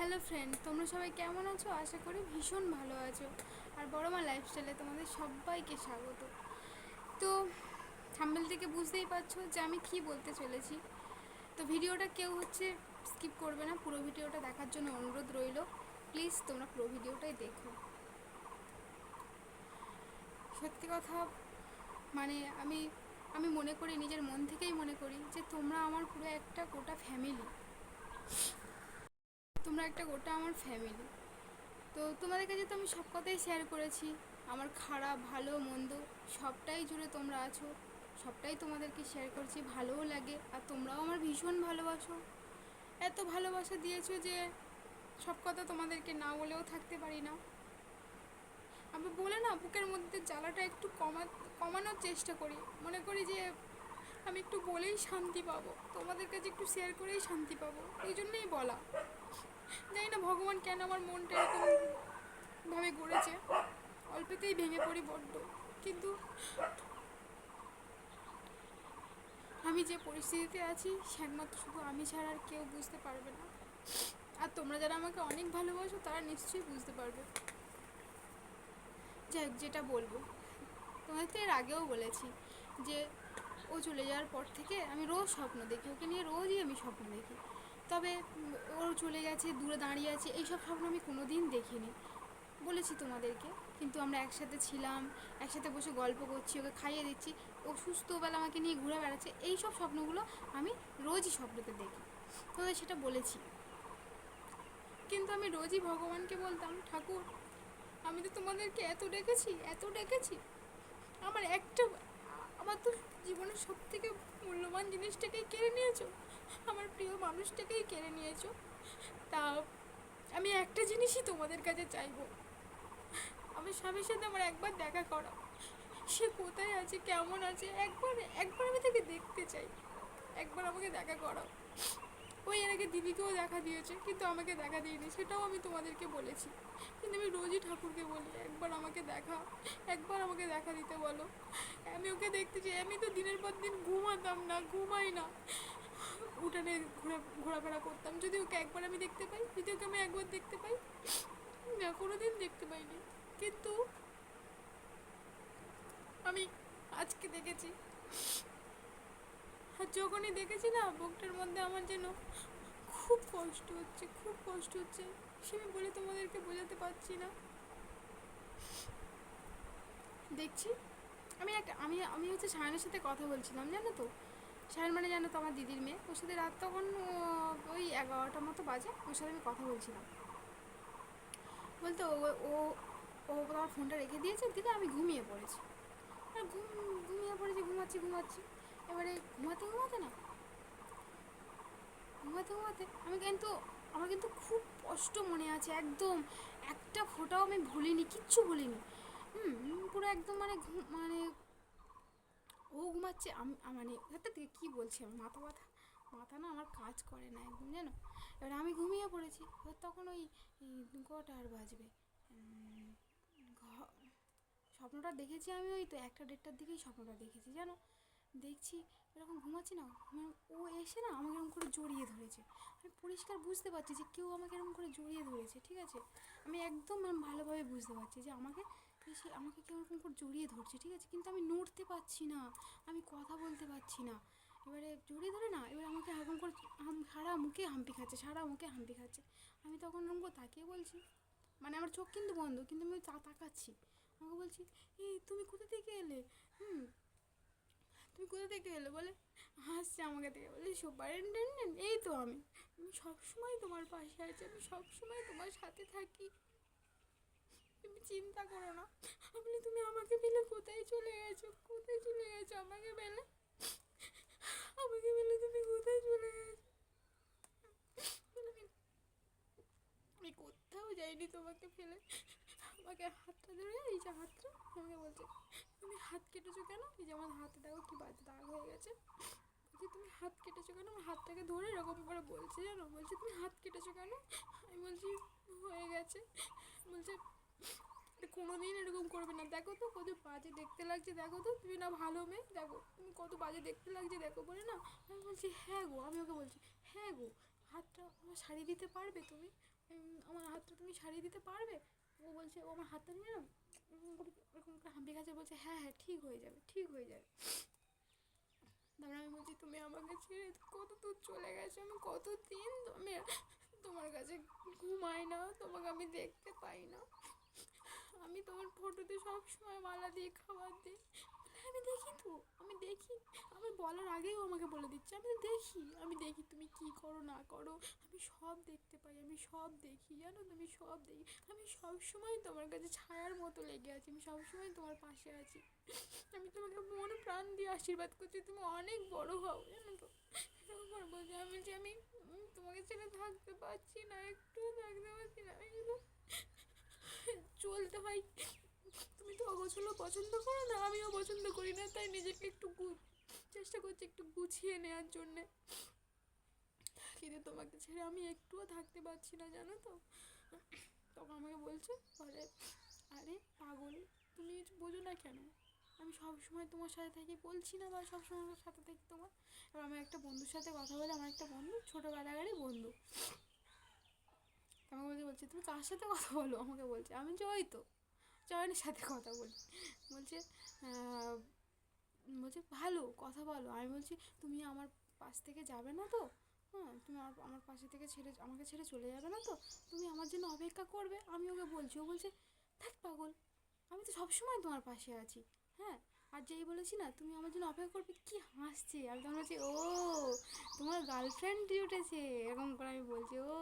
Hello friend তোমরা সবাই কেমন আছো? আশা করি ভীষণ ভালো আছো। আর বড় মা লাইফস্টাইলে তোমাদের সবাইকে স্বাগত। তো থাম্বেল থেকে বুঝতেই পারছ যে আমি কী বলতে চলেছি। তো ভিডিওটা কেউ হচ্ছে স্কিপ করবে না, পুরো ভিডিওটা দেখার জন্য অনুরোধ রইল। প্লিজ তোমরা পুরো ভিডিওটাই দেখো। সত্যি কথা মানে আমি আমি মনে করি, নিজের মন থেকেই মনে করি যে তোমরা আমার পুরো একটা গোটা ফ্যামিলি তোমরা একটা গোটা আমার ফ্যামিলি তো তোমাদের কাছে তো আমি সব কথাই শেয়ার করেছি। আমার খারাপ, ভালো, মন্দ, সবটাই জুড়ে তোমরা আছো। সবটাই তোমাদেরকে শেয়ার করছি, ভালোও লাগে। আর তোমরাও আমার ভীষণ ভালোবাসো। এত ভালোবাসা দিয়েছ যে সব কথা তোমাদেরকে না বলেও থাকতে পারি না। আমি বলে না, বুকের মধ্যে জ্বালাটা একটু কমা, কমানোর চেষ্টা করি। মনে করি যে আমি একটু বলেই শান্তি পাবো। তোমাদের কাছে একটু শেয়ার করেই শান্তি পাবো। এই জন্যই বলা। জানি না ভগবান কেন আমার মনটা এরকম ভাবে গড়েছে। অল্পতেই ভেঙে পড়ি বড্ড। কিন্তু আমি যে পরিস্থিতিতে আছি একমাত্র শুধু আমি ছাড়া আর কেউ বুঝতে পারবে না। আর তোমরা যারা আমাকে অনেক ভালোবাসো, তারা নিশ্চয়ই বুঝতে পারবে। যাই যেটা বলব। তোমাদের তো এর আগেও বলেছি যে, ও চলে যাওয়ার পর থেকে আমি রোজ স্বপ্ন দেখি। ওকে নিয়ে রোজই আমি স্বপ্ন দেখি। তবে ও চলে গেছে, দূরে দাঁড়িয়ে আছে, এইসব স্বপ্ন আমি কোনো দিন দেখিনি। বলেছি তোমাদেরকে, কিন্তু আমরা একসাথে ছিলাম, একসাথে বসে গল্প করছি, ওকে খাইয়ে দিচ্ছি, ও সুস্থবেলা আমাকে নিয়ে ঘুরে বেড়াচ্ছে এই সব স্বপ্নগুলো আমি রোজই স্বপ্নতে দেখি। তোমাদের সেটা বলেছি। কিন্তু আমি রোজই ভগবানকে বলতাম, ঠাকুর, আমি তো তোমাদেরকে এত ডেকেছি এত ডেকেছি। আমার একটা, আমার তো জীবনের সব থেকে মূল্যবান জিনিসটাকে কেড়ে নিয়েছো। আমার প্রিয় মানুষটাকেই কেড়ে নিয়েছো। তা আমি একটা জিনিসই তোমাদের কাছে চাইব। আমার স্বামীর সাথে আমার একবার দেখা করা সে কোথায় আছে, কেমন আছে, একবার একবার আমি তাকে দেখতে চাই। একবার আমাকে দেখা করাও। ওই এর আগে দিদিকেও দেখা দিয়েছে, কিন্তু আমাকে দেখা দিইনি, সেটাও আমি তোমাদেরকে বলেছি। কিন্তু আমি রোজই ঠাকুরকে বলি, একবার আমাকে দেখা, একবার আমাকে দেখা দিতে বলো। আমি ওকে দেখতে চাই, আমি তো দিনের পর দিন ঘুমাতাম না, ঘুমাই না। উঠানে ঘোরা, ঘোরাফেরা করতাম। যদি ওকে একবার আমি দেখতে পাই যদি ওকে আমি একবার দেখতে পাই। না কোনো দিন দেখতে পাইনি। কিন্তু আমি আজকে দেখেছি। আর যখনই দেখেছি না, বুকটার মধ্যে আমার যেন খুব কষ্ট হচ্ছে, খুব কষ্ট হচ্ছে। সে আমি বলে তোমাদেরকে বোঝাতে পারছি না। দেখছি? আমি একটা, আমি আমি হচ্ছে সায়নের সাথে কথা বলছিলাম, জানো তো? সায়ন মানে জানো তো আমার দিদির মেয়ে। ওর সাথে রাত তখন ওই এগারোটার মতো বাজে। ওর সাথে আমি কথা বলছিলাম। বলতে ও ও আমার ফোনটা রেখে দিয়েছে দিদি আমি ঘুমিয়ে পড়েছি। আর ঘুম, ঘুমিয়ে পড়েছি, ঘুমাচ্ছি ঘুমাচ্ছি। এবারে ঘুমাতে ঘুমাতে না। ঘুমাতে ঘুমাতে আমি কিন্তু, আমার কিন্তু খুব কষ্ট মনে আছে। একদম একটা ফোটাও আমি ভুলিনি, কিচ্ছু ভুলিনি। হুম, পুরো একদম মানে মানে ও ঘুমাচ্ছে আমি মানে একটা থেকে কী বলছি? আমার মাথা ব্যথা? মাথা না আমার কাজ করে না একদম, জানো? এবার আমি ঘুমিয়ে পড়েছি, এবার তখন ওই কটা আর বাজবে। স্বপ্নটা দেখেছি আমি ওই তো একটা দেড়টার দিকেই স্বপ্নটা দেখেছি, জানো? দেখছি এরকম ঘুমাচ্ছি না মানে ও এসে না আমাকে এরকম করে জড়িয়ে ধরেছে। আমি পরিষ্কার বুঝতে পারছি যে কেউ আমাকে এরকম করে জড়িয়ে ধরেছে, ঠিক আছে? আমি একদম ভালোভাবে বুঝতে পারছি যে আমাকে এসে আমাকে কেউ এরকম করে জড়িয়ে ধরছে, ঠিক আছে? কিন্তু আমি নড়তে পারছি না, আমি কথা বলতে পারছি না। এবারে জড়িয়ে ধরে না, এবার আমাকে এরকম করে সারা মুখে হাম্পি খাচ্ছে, সারা মুখে হাম্পি খাচ্ছে। আমি তখন এরকম করে তাকিয়ে বলছি মানে আমার চোখ কিন্তু বন্ধ, কিন্তু আমি তা, তাকাচ্ছি। আমাকে বলছি, এই, তুমি কোথা থেকে এলে? হুম, তুমি কোথা থেকে এলে? বলে হাসছে আমাকে থেকে। বলে সুপারিনটেন্ডেন্ট এই তো আমি আমি সবসময় তোমার পাশে আছি, আমি সবসময় তোমার সাথে থাকি। তুমি চিন্তা করো না। আমি তুমি আমাকে পেলে কোথায় চলে গেছো? কোথায় চলে গেছো আমাকে পেলে? আমাকে পেলে তুমি কোথায় চলে গেছো? আমি কোথাও যাইনি তোমাকে ফেলে আমাকে হাতটা ধরে, এই যে হাতটা, আমাকে বলছে, তুমি হাত কেটেছো কেন? এই যে আমার হাতে, দেখো কি বাজে দাগ হয়ে গেছে। বলছি, তুমি হাত কেটেছো কেন? আমার হাতটাকে ধরে এরকম করে বলছে জানো? বলছে, তুমি হাত কেটেছো কেন? আমি বলছি, হয়ে গেছে। বলছে কোনো দিন এরকম করবে না। দেখো তো কত বাজে দেখতে লাগছে, দেখো তো, তুমি না ভালো মেয়ে, দেখো, তুমি কত বাজে দেখতে লাগছে, দেখো, বলে না? আমি বলছি হ্যাঁ গো, আমি ওকে বলছি হ্যাঁ গো, হাতটা আমার শাড়ি দিতে পারবে তুমি? আমার হাতটা তুমি শাড়ি দিতে পারবে? ও বলছে, ও আমার হাতটা নিয়ে না এরকম করে হাঁপি খাচ্ছে বলছে হ্যাঁ হ্যাঁ ঠিক হয়ে যাবে, ঠিক হয়ে যাবে। তারপরে আমি বলছি, তুমি আমাকে ছেড়ে কত দূর চলে গেছো? আমি কত দিন আমি তোমার কাছে ঘুমাই না, তোমাকে আমি দেখতে পাই না। আমি তোমার ফটোতে সব সময় মালা দিয়ে খাবার দিই। আমি দেখি তো, আমি দেখি। আমি বলার আগেই ও আমাকে বলে দিচ্ছে, আমি দেখি আমি দেখি তুমি কি করো, না করো। আমি সব দেখতে পাই, আমি সব দেখি, জানো? তুমি সব দেখি। আমি সব সময় তোমার কাছে ছায়ার মতো লেগে আছি, আমি সব সময় তোমার পাশে আছি। আমি তোমাকে মন প্রাণ দিয়ে আশীর্বাদ করছি, তুমি অনেক বড় হও, জানো তো? করে বলছি, আমি যে আমি তোমাকে ছেড়ে থাকতে পারছি না একটু থাকতে পারছি না। আমি শুধু চলতে হয় তুমি তো অগোছলো পছন্দ করো না, আমিও পছন্দ করি না, তাই নিজেকে একটু চেষ্টা করছি একটু গুছিয়ে নেওয়ার জন্যে। কিন্তু তোমাকে ছেড়ে আমি একটুও থাকতে পারছি না, জানো তো। তখন আমাকে বলছে, বলে, আরে পাগল, তুমি বোঝো না কেন? আমি সব সময় তোমার সাথে থাকি, বলছি না বা সব সময় আমার সাথে থাকি তোমার। এবার আমার একটা বন্ধুর সাথে কথা বলে, আমার একটা বন্ধু ছোটোবেলাকারই বন্ধু। আমাকে বলছে বলছে, তুমি কার সাথে কথা বলো? আমাকে বলছে, আমি যে ওই তো জয়েনের সাথে কথা বলি। বলছে বলছে, ভালো, কথা বলো। আমি বলছি, তুমি আমার পাশ থেকে যাবে না তো? হ্যাঁ তুমি আমার আমার পাশে থেকে ছেড়ে, আমাকে ছেড়ে চলে যাবে না তো? তুমি আমার জন্য অপেক্ষা করবে। আমি ওকে বলছি, ও বলছে থাক পাগল, আমি তো সবসময় তোমার পাশে আছি। হ্যাঁ আর যেই বলেছি না, তুমি আমার জন্য অপেক্ষা করবে, কি হাসছে? আমি তখন বলছি, ও, তোমার গার্লফ্রেন্ড উঠেছে। এরকম করে আমি বলছি, ও,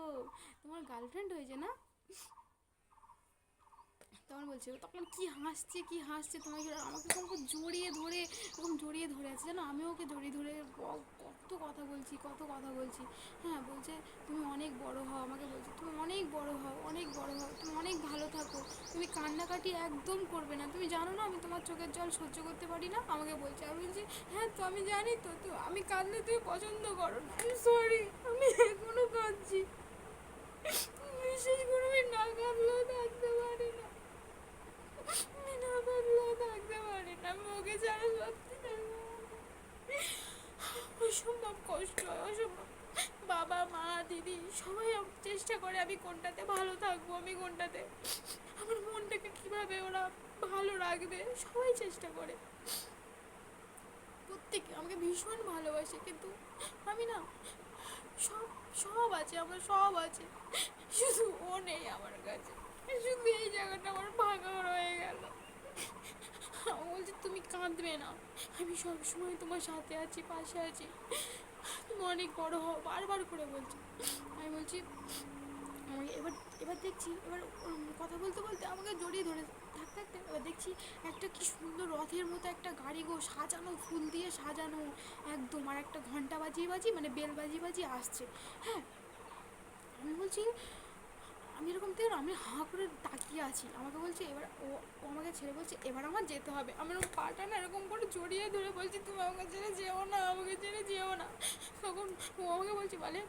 তোমার গার্লফ্রেন্ড হয়েছে না? তখন বলছে তখন কি হাসছে কি হাসছে? তোমাকে আমাকে তখন জড়িয়ে ধরে আছে জানো, আমি ওকে জড়িয়ে ধরে কত কথা বলছি, কত কথা বলছি। হ্যাঁ বলছে, তুমি অনেক বড় হও। আমাকে বলছে, তুমি অনেক বড় হও, অনেক বড় হও, তুমি অনেক ভালো থাকো। তুমি কান্নাকাটি একদম করবে না। তুমি জানো না, আমি তোমার চোখের জল সহ্য করতে পারি না? আমাকে বলছে আমি বলছি হ্যাঁ তো আমি জানি তো তো আমি কাঁদলে তুমি পছন্দ করো না। সরি আমি এখনও কাঁদছি। বিশেষ করে আমি না কাঁদলেও থাকতে পারি না আমি না কাঁদলেও থাকতে পারি না আমি ওকে ছাড়া সত্যি থাকতে পারি না। অসম্ভব কষ্ট হয় অসম্ভব বাবা মা দিদি সবাই আম- চেষ্টা করে আমি কোনটাতে ভালো থাকব, আমি কোনটাতে? আমার মনটাকে কীভাবে ওরা ভালো রাখবে? সবাই চেষ্টা করে। প্রত্যেকে আমাকে ভীষণ ভালোবাসে, কিন্তু আমি না, সব সব আছে, আমার সব আছে। শুধু ও নেই আমার কাছে। শুধু এই জায়গাটা আমার ভাঙা রয়ে গেল। বলছি, তুমি কাঁদবে না। আমি সব সময় তোমার সাথে আছি, পাশে আছি। তুমি অনেক বড় হও। বারবার করে বলছি। আমি বলছি আমাকে এবার এবার দেখছি, এবার কথা বলতে বলতে আমাকে জড়িয়ে ধরে থাকতে থাকতে এবার দেখছি একটা কি সুন্দর রথের মতো একটা গাড়ি গো, সাজানো, ফুল দিয়ে সাজানো, একদম আর একটা ঘণ্টা বাজিয়ে বাজিয়ে মানে বেল বাজিয়ে বাজিয়ে আসছে। হ্যাঁ আমি বলছি, আমি এরকম থেকে আমি হাঁ করে তাকিয়ে আছি। আমাকে বলছে, এবার ও ও আমাকে ছেড়ে বলছে, এবার আমার যেতে হবে। আমি এরকম পাটা না এরকম করে জড়িয়ে ধরে বলছি, তুমি আমাকে ছেড়ে যেও না, আমাকে ছেড়ে যেও না। তখন ও আমাকে বলছে, বলে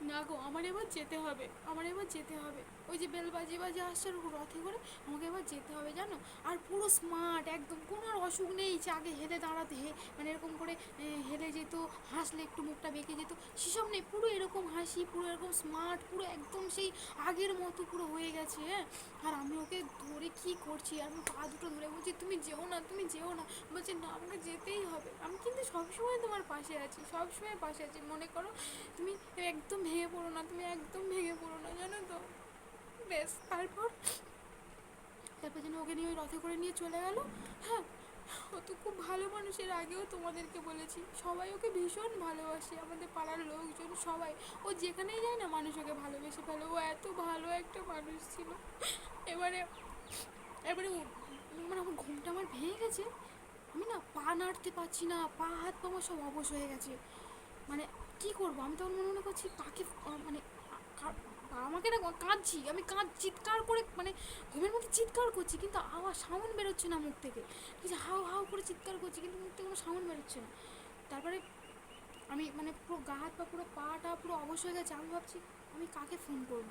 না গো, আমার এবার যেতে হবে, আমার এবার যেতে হবে। ওই যে বেল বাজিয়ে বাজিয়ে আসছে রথে করে, আমাকে এবার যেতে হবে জানো? আর পুরো স্মার্ট একদম কোনো আর অসুখ নেই, যে আগে হেলে দাঁড়াতে, হে মানে এরকম করে হেলে যেত, হাসলে একটু মুখটা বেঁকে যেত, সেসব নেই, পুরো এরকম হাসি, পুরো এরকম স্মার্ট পুরো একদম সেই আগের মতো পুরো হয়ে গেছে হ্যাঁ? আর আমি ওকে ধরে কি করছি, আর আমি পা দুটো ধরে বলছি, তুমি যেও না, তুমি যেও না। বলছে, না, আমাকে যেতেই হবে। আমি কিন্তু সবসময় তোমার পাশে আছি, সবসময় পাশে আছি। মনে করো, তুমি একদম ভেঙে পড়ো না, তুমি একদম ভেঙে পড়ো না, জানো তো? বেশ তারপর? তারপর যেন ওকে নিয়ে ওই রথে করে নিয়ে চলে গেল। হ্যাঁ ও তো খুব ভালো মানুষ এর আগেও তোমাদেরকে বলেছি, সবাই ওকে ভীষণ ভালোবাসে, আমাদের পাড়ার লোকজন সবাই। ও যেখানেই যায় না, মানুষ ওকে ভালোবেসে ফেলে। ও এত ভালো একটা মানুষ ছিল। এবারে এবারে মানে আমার ঘুমটা আমার ভেঙে গেছে। আমি না পা নাড়তে পারছি না, পা হাত পা আমার সব অবশ হয়ে গেছে। মানে কি করব? আমি তখন মনে মনে করছি কাকে মানে আমাকে না কাঁদছি আমি কাঁদ চিৎকার করে মানে ঘুমের মধ্যে চিৎকার করছি কিন্তু আওয়াজ সাউন্ড বেরোচ্ছে না মুখ থেকে। ঠিক আছে হাউ হাউ করে চিৎকার করছি কিন্তু মুখ থেকে কোনো সাউন্ড বেরোচ্ছে না। তারপরে আমি মানে পুরো গা হাত পা পুরো পাটা পুরো অবশ হয়ে গেছে। আমি ভাবছি আমি কাকে ফোন করব?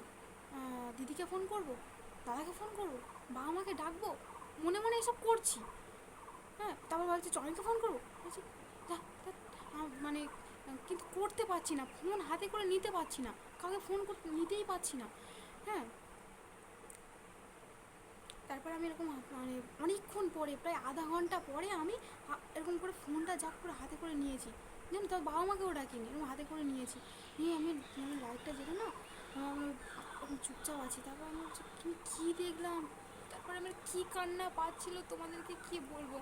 দিদিকে ফোন করব? দাদাকে ফোন করব? বাবা মাকে ডাকবো? মনে মনে এসব করছি। হ্যাঁ তারপর ভাবছি জয়কে ফোন করব? বলছি "যা, ধ্যাৎ, আম- মানে কিন্তু করতে পারছি না ফোন হাতে করে নিতে পারছি না, কাউকে ফোন করতে নিতেই পারছি না হ্যাঁ? তারপর আমি এরকম মানে অনেকক্ষণ পরে, প্রায় আধা ঘণ্টা পরে আমি এরকম করে ফোনটা জাক করে হাতে করে নিয়েছি। জানো তার বাবা মাকেও ডাকিনি, এরকম হাতে করে নিয়েছি। নিয়ে আমি লাইটটা জেলে না চুপচাপ আছি। তারপর আমি কী দেখলাম? তারপরে আমার কী কান্না পাচ্ছিল তোমাদেরকে কী বলব?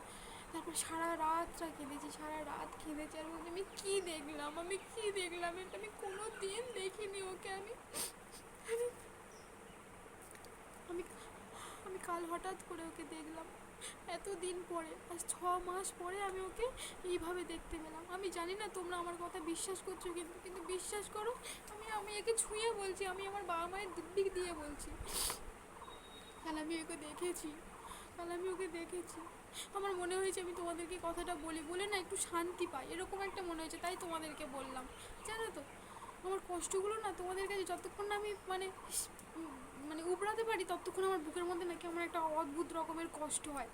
তারপর সারা রাতটা কেঁদেছি সারা রাত কেঁদেছি আর বলছি, আমি কী দেখলাম? আমি কী দেখলাম? এটা আমি কোনো দিন দেখিনি ওকে আমি। আমি আমি কাল হঠাৎ করে ওকে দেখলাম। এত দিন পরে, আজ ছ মাস পরে আমি ওকে এইভাবে দেখতে পেলাম। আমি জানি না তোমরা আমার কথা বিশ্বাস করছ কিন্তু কিন্তু বিশ্বাস করো, আমি আমি একে ছুঁয়ে বলছি, আমি আমার বাবা মায়ের দিক দিয়ে বলছি। কাল আমি ওকে দেখেছি, কাল আমি ওকে দেখেছি। আমার মনে হয়েছে আমি তোমাদেরকে কথাটা বলি, বলে না একটু শান্তি পাই, এরকম একটা মনে হয়েছে, তাই তোমাদেরকে বললাম। জানো তো, আমার কষ্টগুলো না তোমাদের কাছে যতক্ষণ না আমি মানে মানে উবড়াতে পারি, ততক্ষণ আমার বুকের মধ্যে নাকি আমার একটা অদ্ভুত রকমের কষ্ট হয়,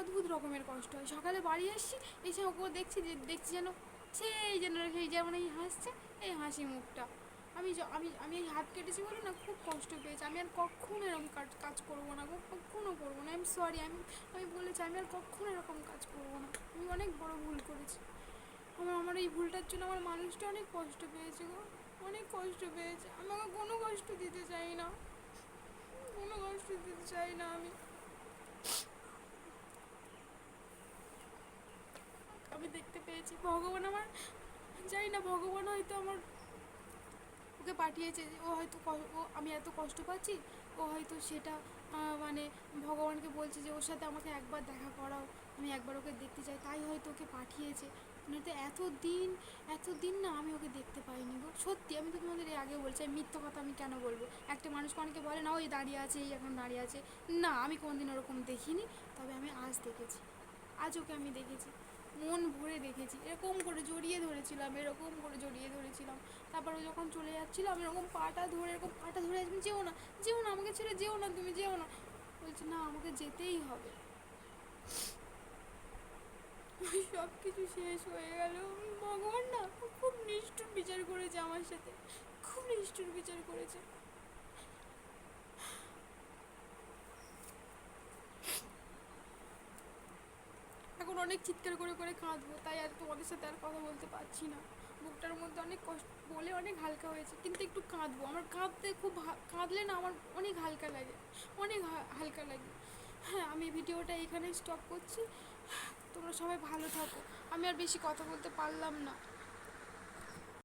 অদ্ভুত রকমের কষ্ট হয়। সকালে বাড়ি আসছি, এসে ওকে দেখছি যে, দেখছি যেন সেই যেন সেই যেমন এই হাসছে, এই হাসি মুখটা। আমি আমি আমি এই হাত কেটেছি বলে না খুব কষ্ট পেয়েছি। আমি আর কখনো এরকম কাজ কাজ করব না কখনো করব না। আমি সরি আমি আমি বলেছি, আমি আর কখনো এরকম কাজ করব না। আমি অনেক বড় ভুল করেছি। আমার আমার এই ভুলটার জন্য আমার মানুষটা অনেক কষ্ট পেয়েছে গো, অনেক কষ্ট পেয়েছে। আমাকে কোনো কষ্ট দিতে চাই না। কোনো কষ্ট দিতে চাই না আমি। আমি দেখতে পেয়েছি। ভগবান আমার, জানি না, ভগবান হয়তো আমার ওকে পাঠিয়েছে ও হয়তো ও, আমি এত কষ্ট পাচ্ছি, ও হয়তো সেটা মানে ভগবানকে বলছে যে ওর সাথে আমাকে একবার দেখা করাও, আমি একবার ওকে দেখতে চাই, তাই হয়তো ওকে পাঠিয়েছে। নয়তো এত দিন এত দিন না আমি ওকে দেখতে পাইনি গো, সত্যি আমি তো তোমাদের এর আগে বলছি, আমি মিথ্যা কথা আমি কেন বলব? একটা মানুষকে অনেকে বলে না ওই দাঁড়িয়ে আছে, এই এখন দাঁড়িয়ে আছে। না, আমি কোনোদিন ওরকম দেখিনি, তবে আমি আজ দেখেছি, আজ ওকে আমি দেখেছি। মন ভরে দেখেছি। এরকম করে জড়িয়ে ধরেছিলাম, এরকম করে জড়িয়ে ধরেছিলাম। তারপর যখন চলে যাচ্ছিল, আমি এরকম পাটা ধরে, এরকম পাটা ধরে তুমি যেও না যেও না, আমাকে ছেড়ে যেও না তুমি, যেও না। বলছি, না, আমাকে যেতেই হবে। সব কিছু শেষ হয়ে গেল। ভগবান না, খুব নিষ্ঠুর বিচার করেছে আমার সাথে। খুব নিষ্ঠুর বিচার করেছে এখন অনেক চিৎকার করে করে কাঁদবো, তাই আর তোমাদের সাথে আর কথা বলতে পারছি না। বুকটার মধ্যে অনেক কষ্ট, বলে অনেক হালকা হয়েছে, কিন্তু একটু কাঁদবো। আমার কাঁদতে খুব কাঁদলে না আমার অনেক হালকা লাগে, অনেক হালকা লাগে। হ্যাঁ আমি ভিডিওটা এখানেই স্টপ করছি। তোমরা সবাই ভালো থাকো। আমি আর বেশি কথা বলতে পারলাম না।